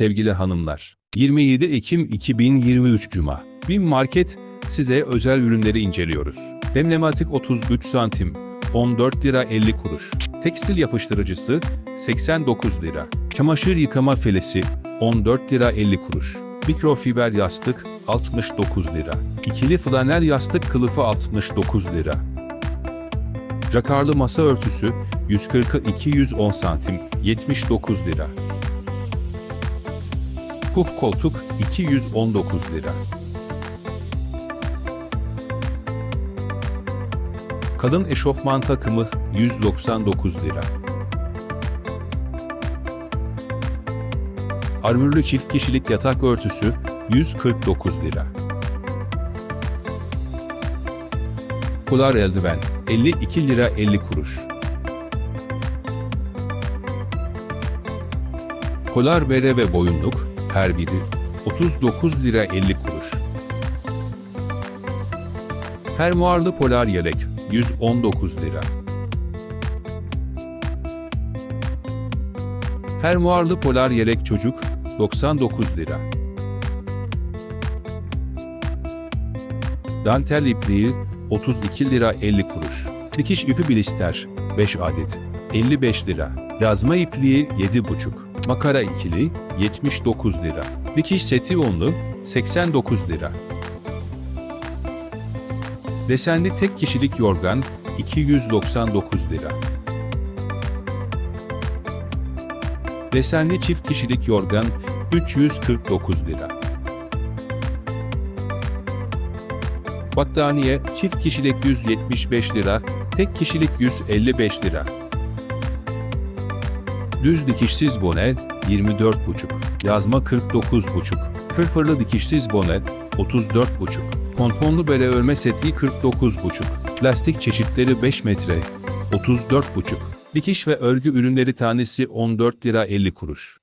sevgili hanımlar. 27 Ekim 2023 Cuma. BİM Market size özel ürünleri inceliyoruz. Demlematik 33 santim, 14 lira 50 kuruş. Tekstil yapıştırıcısı 89 lira. Çamaşır yıkama filesi 14 lira 50 kuruş. Mikrofiber yastık 69 lira. İkili flanel yastık kılıfı 69 lira. Jakarlı masa örtüsü 140'ı 210 santim 79 lira. Puf koltuk 219 lira. Kadın eşofman takımı 199 lira. Armürlü çift kişilik yatak örtüsü 149 lira. Polar eldiven 52 lira 50 kuruş. Polar bere ve boyunluk her biri 39 lira 50 kuruş. Fermuarlı polar yelek 119 lira. Fermuarlı polar yelek çocuk 99 lira. Dantel ipliği 32 lira 50 kuruş. Dikiş ipi blister 5 adet 55 lira. Yazma ipliği 7,5. Makara ikili 79 lira. Dikiş seti onlu 89 lira. Desenli tek kişilik yorgan 299 lira. Desenli çift kişilik yorgan 349 lira. Battaniye çift kişilik 175 lira, tek kişilik 155 lira. Düz dikişsiz bone 24,5, yazma 49,5, fırfırlı dikişsiz bone 34,5, pontonlu bere örme seti 49,5, lastik çeşitleri 5 metre 34,5, dikiş ve örgü ürünleri tanesi 14 lira 50 kuruş.